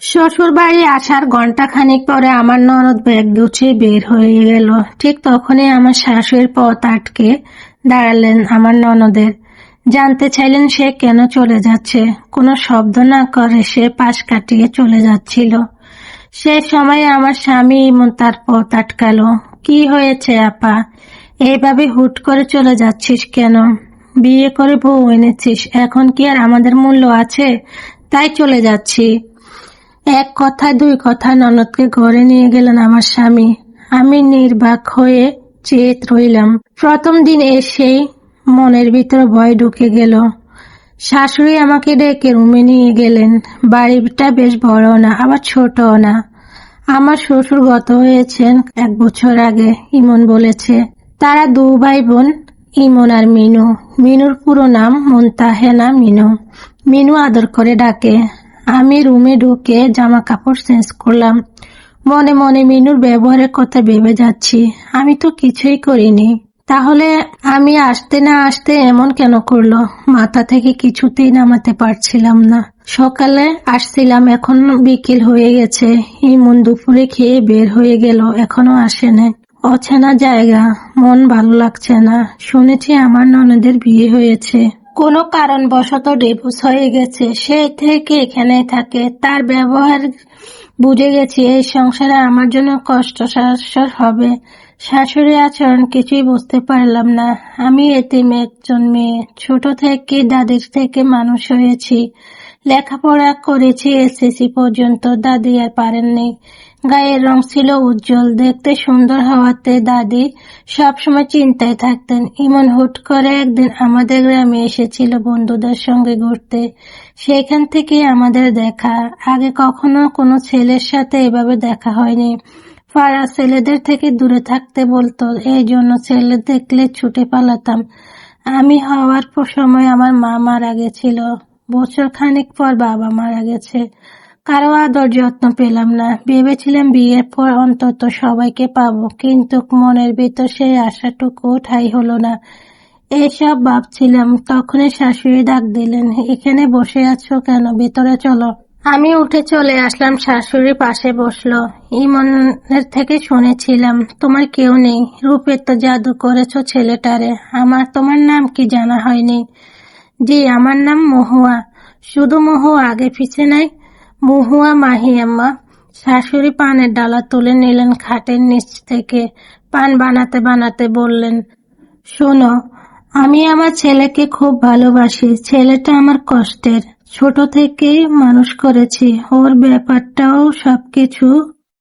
শ্বশুর বাড়ি আসার ঘণ্টা খানিক পরে আমার ননদ ব্যাগ গুছিয়ে বের হয়ে গেল। ঠিক তখনই আমার শাশুড়ির পথ আটকে দাঁড়ালেন আমার ননদের। জানতে চাইলেন সে কেন চলে যাচ্ছে। কোনো শব্দ না করে সে পাশ কাটিয়ে চলে যাচ্ছিল। সে সময় আমার স্বামী ইমন তার পথ আটকালো। কি হয়েছে আপা? এইভাবে হুট করে চলে যাচ্ছিস কেন? বিয়ে করে বউ এনেছিস। এখন কি আর আমাদের মূল্য আছে? তাই চলে যাচ্ছি। এক কথায় দুই কথা ননদকে ঘরে নিয়ে গেলেন আমার স্বামী। আমি নির্বাক হয়ে চেয়ে রইলাম। প্রথম দিন এসেই মনের ভিতর ভয় ঢুকে গেল। শাশুড়ি আমাকে ডেকে রুমে নিয়ে গেলেন। বাড়িটা বেশ বড় না, আবার ছোটও না। আমার শ্বশুর গত হয়েছেন এক বছর আগে, ইমন বলেছে। তারা দু ভাই বোন ইমন আর মিনু। মিনুর পুরো নাম মুনতাহেনা মিনু। মিনু আদর করে ডাকে। আমি রুমে ঢুকে জামা কাপড় চেঞ্জ করলাম। মনে মনে মিনুর ব্যবহারের কথা ভেবে যাচ্ছি। আমি তো কিছুই করিনি। তাহলে আমি আসতে না আসতে এমন কেন করল? মাথা থেকে কিছুতেই নামাতে পারছিলাম না। সকালে আসছিলাম, এখন বিকেল হয়ে গেছে। ইমন দুপুরে খেয়ে বের হয়ে গেল, এখনও আসে নাই অচেনা জায়গা, মন ভালো লাগছে না। শুনেছি আমার ননদের বিয়ে হয়েছে। কোনো কারণবশত ডিভোর্স হয়ে গেছে। সে থেকে এখানে থাকে। তার ব্যবহার বুঝে গেছি, এই সংসারে আমার জন্য কষ্ট শাশ্বত হবে। শাশুড়ি আচরণ কিছুই বুঝতে পারলাম না। আমি এতিম একজন মেয়ে, ছোট থেকে দাদির থেকে মানুষ হয়েছি। লেখাপড়া করেছি এসএসসি পর্যন্ত, দাদি আর পারেননি। গায়ের রং ছিল উজ্জ্বল, দেখতে সুন্দর হওয়াতে দাদি সবসময় চিন্তায় থাকতেন। ইমন হুট করে একদিন আমাদের গ্রামে এসেছিল বন্ধুদের সঙ্গে ঘুরতে। সেখান থেকে আমাদের দেখা। আগে কখনো কোনো ছেলের সাথে এভাবে দেখা হয়নি। পাড়া ছেলেদের থেকে দূরে থাকতে বলতো, এই জন্য ছেলে দেখলে ছুটে পালাতাম। আমি হওয়ার সময় আমার মা মারা গেছিল। বছর খানিক পর বাবা মারা গেছে। কারও আদর যত্ন পেলাম না। ভেবেছিলাম বিয়ের পর অন্তত সবাইকে পাবো, কিন্তু মনের ভিতর সেই আশাটুকু ঠাই হলো না। এইসব ভাবছিলাম, তখনই শাশুড়ি ডাক দিলেন, এখানে বসে আছো কেন? ভেতরে চলো। আমি উঠে চলে আসলাম শাশুড়ির পাশে বসল। ইমনের থেকে শুনেছিলাম, তোমার কেউ নেই রূপের তো জাদু করেছ ছেলেটারে, আমার তোমার নাম কি জানা হয়নি? জি, আমার নাম মহুয়া, শুধু মহুয়া, আগে পিছে নাই? মহুয়া মাহিয়াম্মা শাশুড়ি পানের ডালা তুলে নিলেন খাটের নিচ থেকে। পান বানাতে বানাতে বললেন, শোনো, আমি আমার ছেলেকে খুব ভালোবাসি। ছেলেটা আমার কষ্টের। ছোট থেকেই মানুষ করেছি। ওর ব্যাপারটাও সবকিছু